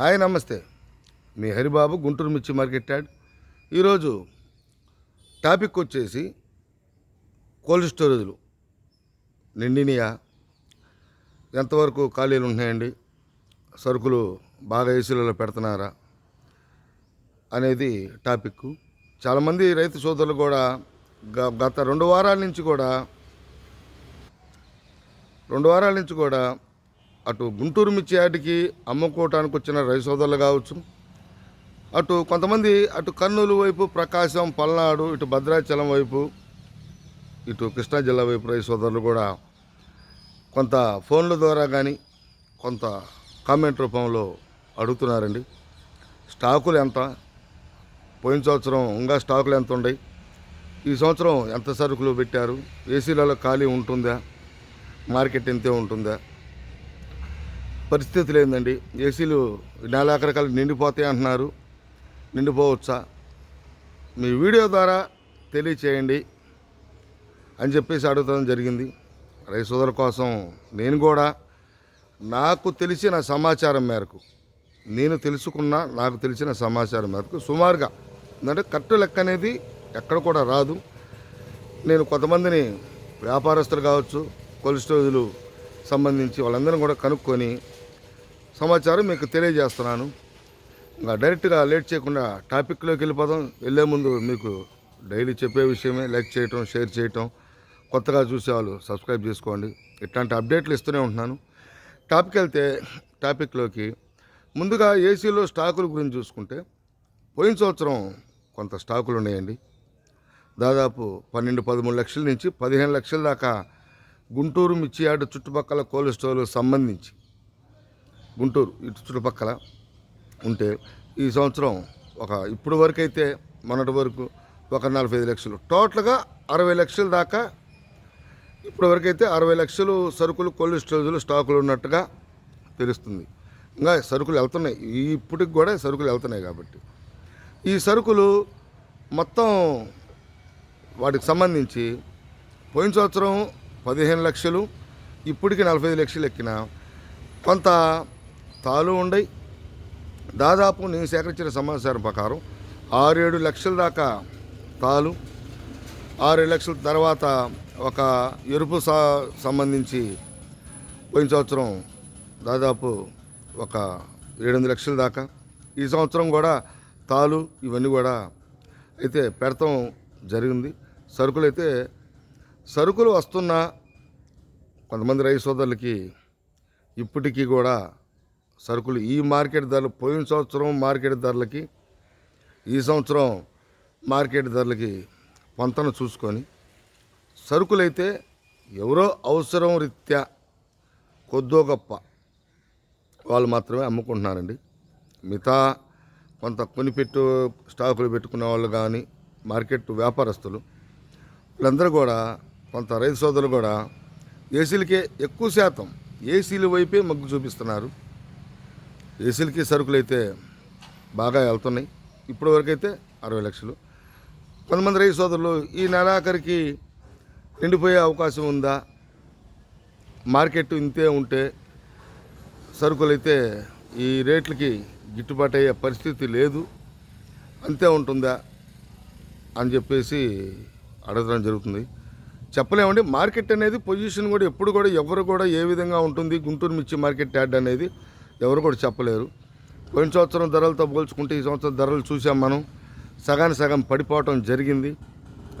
Hi నమస్తే. మీ హరిబాబు గుంటూరు మిర్చి market yard. ఈరోజు టాపిక్ వచ్చేసి కోల్డ్ స్టోరేజ్లు. నిండినయా? ఎంతవరకు ఖాళీలు ఉన్నాయండి సరుకులు బాగా ఏసీలలో పెడుతున్నారా? అనేది టాపిక్. చాలామంది రైతు సోదరులు కూడా గత రెండు వారాల నుంచి కూడా రెండు వారాల నుంచి కూడా అటు గుంటూరు మిర్చి యార్డుకి అమ్ముకోవటానికి వచ్చిన రైతు సోదరులు కావచ్చు. అటు కొంతమంది అటు కర్నూలు వైపు ప్రకాశం పల్నాడు ఇటు భద్రాచలం వైపు ఇటు కృష్ణా జిల్లా వైపు రైతు సోదరులు కూడా కొంత ఫోన్ల ద్వారా కానీ కొంత కామెంట్ రూపంలో అడుగుతున్నారండి. స్టాకులు ఎంత? పోయిన సంవత్సరం ఇంకా స్టాకులు ఎంత ఉన్నాయి ఈ సంవత్సరం ఎంత సరుకులు పెట్టారు? ఏసీలలో ఖాళీ ఉంటుందా? మార్కెట్ ఎంతే ఉంటుందా? పరిస్థితి లేదండి ఏసీలు నెలాఖరికలు నిండిపోతాయి అంటున్నారు. నిండిపోవచ్చా? మీ వీడియో ద్వారా తెలియచేయండి అని చెప్పేసి అడగడం జరిగింది. రైతు సోదరుల కోసం నేను కూడా నాకు తెలిసిన సమాచారం మేరకు నేను తెలుసుకున్న నాకు తెలిసిన సమాచారం మేరకు సుమారుగా ఎందుకంటే కట్టు లెక్క అనేది ఎక్కడ కూడా రాదు. నేను కొంతమందిని వ్యాపారస్తులు కావచ్చు కోల్డ్ సంబంధించి వాళ్ళందరినీ కూడా కనుక్కొని సమాచారం మీకు తెలియజేస్తున్నాను. ఇంకా డైరెక్ట్గా లేట్ చేయకుండా టాపిక్లోకి వెళ్ళిపోదాం. వెళ్ళే ముందు మీకు డైలీ చెప్పే విషయమే లైక్ చేయటం షేర్ చేయటం కొత్తగా చూసేవాళ్ళు సబ్స్క్రైబ్ చేసుకోండి. ఇట్లాంటి అప్డేట్లు ఇస్తూనే ఉంటున్నాను. టాపిక్ వెళ్తే టాపిక్లోకి ముందుగా ఏసీలో స్టాకుల గురించి చూసుకుంటే పోయిన సంవత్సరం కొంత స్టాకులు ఉన్నాయండి. దాదాపు పన్నెండు పదమూడు లక్షల నుంచి పదిహేను లక్షల దాకా గుంటూరు మిర్చి యార్డు చుట్టుపక్కల కోల్డ్ స్టోర్లకు సంబంధించి గుంటూరు ఇటు చుట్టుపక్కల ఉంటే ఈ సంవత్సరం ఒక ఇప్పుడు వరకు అయితే మొన్నటి వరకు ఒక నలభై ఐదు లక్షలు. టోటల్గా అరవై లక్షల దాకా ఇప్పటి వరకు అయితే అరవై లక్షలు సరుకులు కోల్డ్ స్టోరేజ్లు స్టాకులు ఉన్నట్టుగా తెలుస్తుంది. ఇంకా సరుకులు వెళ్తున్నాయి. ఇప్పటికి కూడా సరుకులు వెళ్తున్నాయి కాబట్టి. ఈ సరుకులు మొత్తం వాటికి సంబంధించి పోయిన సంవత్సరం పదిహేను లక్షలు ఇప్పటికి నలభై ఐదు లక్షలు ఎక్కిన కొంత తాలు ఉండయి దాదాపు నేను సేకరించిన సమాచారం ప్రకారం ఆరేడు లక్షల దాకా తాలు ఆరేడు లక్షల తర్వాత ఒక ఎరుపు సా సంబంధించి పోయిన సంవత్సరం దాదాపు ఒక ఏడెనిమిది లక్షల దాకా. ఈ సంవత్సరం కూడా తాలు ఇవన్నీ కూడా అయితే పెడతాం జరిగింది. సరుకులు అయితే సరుకులు వస్తున్న కొంతమంది రైతు సోదరులకి ఇప్పటికీ కూడా సరుకులు ఈ మార్కెట్ ధరలు పోయిన సంవత్సరం మార్కెట్ ధరలకి ఈ సంవత్సరం మార్కెట్ ధరలకి పొంతన చూసుకొని సరుకులైతే ఎవరో అవసరం రీత్యా కొద్దో గొప్ప వాళ్ళు మాత్రమే అమ్ముకుంటున్నారండి. మిగతా కొంత కొనిపెట్టు స్టాకులు పెట్టుకున్న వాళ్ళు కానీ మార్కెట్ వ్యాపారస్తులు వీళ్ళందరూ కూడా కొంత రైతు సోదరులు కూడా ఏసీలకే ఎక్కువ శాతం ఏసీల వైపే మొగ్గు చూపిస్తున్నారు. ఏసీలకి సరుకులు అయితే బాగా వెళ్తున్నాయి. ఇప్పటి వరకు అయితే అరవై లక్షలు. కొంతమంది రైతు సోదరులు ఈ నెలాఖరికి నిండిపోయే అవకాశం ఉందా? మార్కెట్ ఇంతే ఉంటే సరుకులు అయితే ఈ రేట్లకి గిట్టుబాటు అయ్యే పరిస్థితి లేదు. అంతే ఉంటుందా అని చెప్పేసి అడగడం జరుగుతుంది. చెప్పలేమండి మార్కెట్ అనేది పొజిషన్ కూడా ఎప్పుడు కూడా ఎవరు కూడా ఏ విధంగా ఉంటుంది గుంటూరు మిర్చి మార్కెట్ యాడ్ అనేది ఎవరు కూడా చెప్పలేరు. పోయిన సంవత్సరం ధరలతో పోల్చుకుంటే ఈ సంవత్సరం ధరలు చూసాం మనం. సగానికి సగం పడిపోవటం జరిగింది.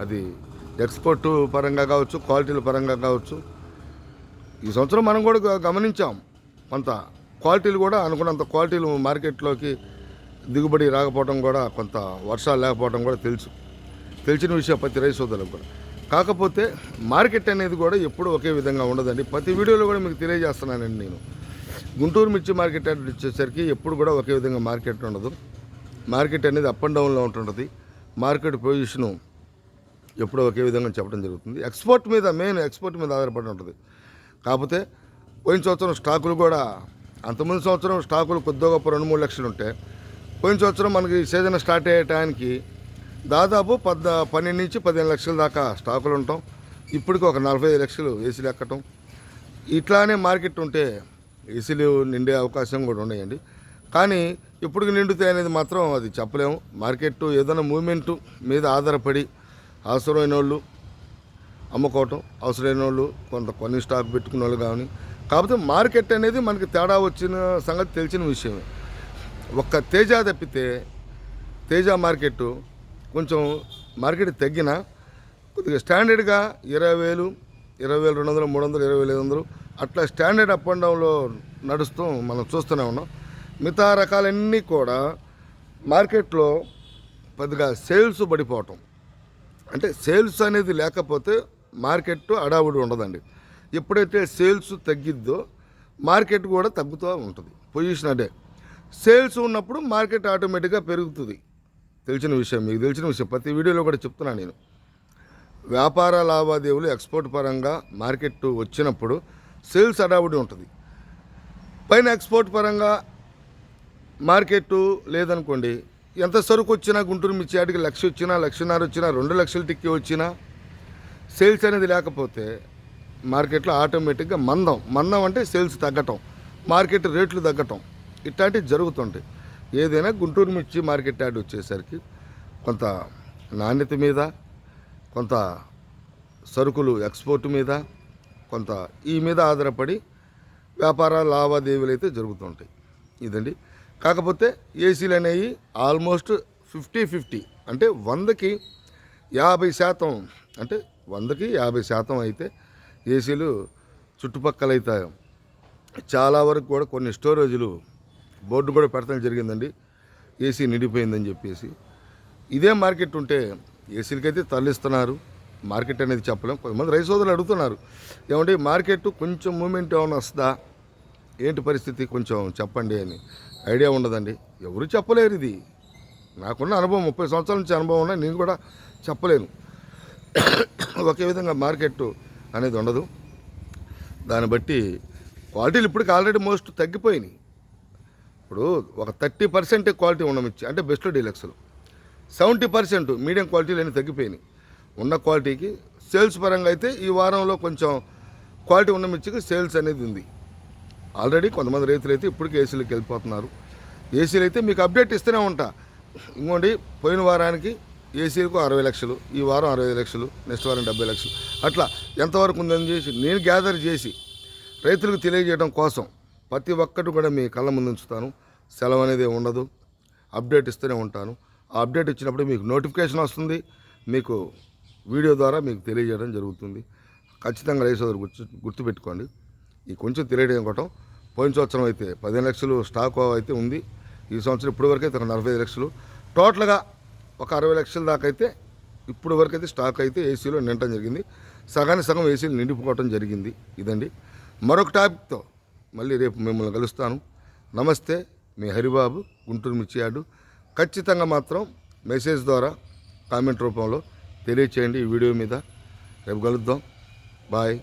అది ఎక్స్పోర్ట్ పరంగా కావచ్చు క్వాలిటీల పరంగా కావచ్చు. ఈ సంవత్సరం మనం కూడా గమనించాం. కొంత క్వాలిటీలు కూడా అనుకున్నంత క్వాలిటీలు మార్కెట్లోకి దిగుబడి రాకపోవడం కూడా కొంత వర్షాలు లేకపోవడం కూడా తెలుసు. తెలిసిన విషయం ప్రతి రైతు సోదరులకు కూడా. కాకపోతే మార్కెట్ అనేది కూడా ఎప్పుడు ఒకే విధంగా ఉండదండి. ప్రతి వీడియోలో కూడా మీకు తెలియజేస్తున్నానండి నేను. గుంటూరు మిర్చి మార్కెట్ అనేది వచ్చేసరికి ఎప్పుడు కూడా ఒకే విధంగా మార్కెట్ ఉండదు. మార్కెట్ అనేది అప్ అండ్ డౌన్లో ఉంటుంటుంది. మార్కెట్ పొజిషను ఎప్పుడో ఒకే విధంగా చెప్పడం జరుగుతుంది. ఎక్స్పోర్ట్ మీద మెయిన్ ఎక్స్పోర్ట్ మీద ఆధారపడి ఉంటుంది. కాకపోతే పోయిన సంవత్సరం స్టాకులు కూడా అంతకుముందు సంవత్సరం స్టాకులు కొద్దిగా గొప్ప రెండు మూడు లక్షలు ఉంటే పోయిన సంవత్సరం మనకి సీజన్ స్టార్ట్ అయ్యే టైంకి దాదాపు పద్ పన్నెండు నుంచి పదిహేను లక్షల దాకా స్టాకులు ఉంటాం. ఇప్పటికి ఒక నలభై ఐదు లక్షలు వేసి లెక్కటం. ఇట్లానే మార్కెట్ ఉంటే ఇసులు నిండే అవకాశం కూడా ఉన్నాయండి. కానీ ఇప్పటికి నిండుతాయి అనేది మాత్రం అది చెప్పలేము. మార్కెట్ ఏదైనా మూమెంట్ మీద ఆధారపడి అవసరమైన వాళ్ళు అమ్ముకోవటం అవసరమైన వాళ్ళు కొంత కొన్ని స్టాక్ పెట్టుకున్న వాళ్ళు కానీ కాకపోతే మార్కెట్ అనేది మనకి తేడా వచ్చిన సంగతి తెలిసిన విషయమే. ఒక్క తేజ తప్పితే తేజ మార్కెట్ కొంచెం మార్కెట్ తగ్గిన కొద్దిగా స్టాండర్డ్గా ఇరవై వేలు ఇరవై వేలు రెండు వందలు మూడు వందలు ఇరవై వేలు ఐదు వందలు అట్లా స్టాండర్డ్ అప్ అండ్ డౌన్లో నడుస్తూ మనం చూస్తూనే ఉన్నాం. మిగతా రకాలన్నీ కూడా మార్కెట్లో పెద్దగా సేల్స్ పడిపోవటం. అంటే సేల్స్ అనేది లేకపోతే మార్కెట్ అడావుడి ఉండదండి. ఎప్పుడైతే సేల్స్ తగ్గిద్దో మార్కెట్ కూడా తగ్గుతూ ఉంటుంది. పొజిషన్ అదే. సేల్స్ ఉన్నప్పుడు మార్కెట్ ఆటోమేటిక్గా పెరుగుతుంది. తెలిసిన విషయం మీకు తెలిసిన విషయం. ప్రతి వీడియోలో కూడా చెప్తున్నాను నేను. వ్యాపార లావాదేవీలు ఎక్స్పోర్ట్ పరంగా మార్కెట్ వచ్చినప్పుడు సేల్స్ అడావుడి ఉంటుంది. పైన ఎక్స్పోర్ట్ పరంగా మార్కెట్ లేదనుకోండి ఎంత సరుకు వచ్చినా గుంటూరు మిర్చి ఆటికి లక్ష వచ్చినా లక్షన్నర వచ్చినా రెండు లక్షల టిక్కి వచ్చినా సేల్స్ అనేది లేకపోతే మార్కెట్లో ఆటోమేటిక్గా మందం. మందం అంటే సేల్స్ తగ్గటం మార్కెట్ రేట్లు తగ్గటం ఇట్లాంటివి జరుగుతుంటాయి. ఏదైనా గుంటూరు మిర్చి మార్కెట్ యాడ్ వచ్చేసరికి కొంత నాణ్యత మీద కొంత సరుకులు ఎక్స్పోర్ట్ మీద కొంత ఈ మీద ఆధారపడి వ్యాపార లావాదేవీలు అయితే జరుగుతుంటాయి. ఇదండి. కాకపోతే ఏసీలు అనేవి ఆల్మోస్ట్ ఫిఫ్టీ ఫిఫ్టీ అంటే వందకి యాభై శాతం అంటే వందకి యాభై శాతం అయితే ఏసీలు చుట్టుపక్కల అయితే చాలా వరకు కూడా కొన్ని స్టోరేజీలు బోర్డు కూడా పెట్టడం జరిగిందండి. ఏసీ నిండిపోయిందని చెప్పేసి. ఇదే మార్కెట్ ఉంటే ఏసీలకైతే తరలిస్తున్నారు. మార్కెట్ అనేది చెప్పలేం. కొంతమంది రైతు సోదరులు అడుగుతున్నారు ఏమంటే మార్కెట్ కొంచెం మూమెంట్ ఏమైనా వస్తుందా? ఏంటి పరిస్థితి? కొంచెం చెప్పండి అని. ఐడియా ఉండదండి. ఎవరు చెప్పలేరు ఇది. నాకున్న అనుభవం ముప్పై సంవత్సరాల నుంచి అనుభవం ఉన్నా నేను కూడా చెప్పలేను. ఒకే విధంగా మార్కెట్ అనేది ఉండదు. దాన్ని బట్టి క్వాలిటీలు ఇప్పటికి ఆల్రెడీ మోస్ట్ తగ్గిపోయినాయి. ఇప్పుడు ఒక థర్టీ పర్సెంట్ క్వాలిటీ ఉండమిచ్చి అంటే బెస్ట్ డీలక్స్లు. సెవెంటీ పర్సెంట్ మీడియం క్వాలిటీలు అన్నీ తగ్గిపోయినాయి. ఉన్న క్వాలిటీకి. సేల్స్ పరంగా అయితే ఈ వారంలో కొంచెం క్వాలిటీ ఉన్న మిర్చికి సేల్స్ అనేది ఉంది. ఆల్రెడీ కొంతమంది రైతులు అయితే ఇప్పటికే ఏసీలకు వెళ్ళిపోతున్నారు. ఏసీలు అయితే మీకు అప్డేట్ ఇస్తూనే ఉంటా. ఇంకోండి పోయిన వారానికి ఏసీలకు అరవై లక్షలు ఈ వారం అరవై లక్షలు నెక్స్ట్ వారం డెబ్బై లక్షలు. అట్లా ఎంతవరకు ఉందని చేసి నేను గ్యాదర్ చేసి రైతులకు తెలియజేయడం కోసం ప్రతి ఒక్కటి కూడా మీ కళ్ళ ముందు ఉంచుతాను. సెలవు అనేది ఉండదు. అప్డేట్ ఇస్తూనే ఉంటాను. ఆ అప్డేట్ ఇచ్చినప్పుడు మీకు నోటిఫికేషన్ వస్తుంది. మీకు వీడియో ద్వారా మీకు తెలియజేయడం జరుగుతుంది. ఖచ్చితంగా రైతు సోదరు గుర్తు గుర్తుపెట్టుకోండి. ఈ కొంచెం తెలియడం కొట్టం పోయిన సంవత్సరం అయితే పదిహేను లక్షలు స్టాక్ అయితే ఉంది. ఈ సంవత్సరం ఇప్పటి వరకు అయితే ఒక నలభై ఐదు లక్షలు. టోటల్గా ఒక అరవై లక్షల దాకా అయితే ఇప్పుడు వరకు అయితే స్టాక్ అయితే ఏసీలో నిండటం జరిగింది. సగానికి సగం ఏసీలు నిండిపోవటం జరిగింది. ఇదండి. మరొక టాపిక్తో మళ్ళీ రేపు మిమ్మల్ని కలుస్తాను. నమస్తే మీ హరిబాబు గుంటూరు మిర్చి యార్డు ఖచ్చితంగా మాత్రం మెసేజ్ ద్వారా కామెంట్ రూపంలో తెలియచేయండి ఈ వీడియో మీద. రేపు కలుద్దాం. బాయ్.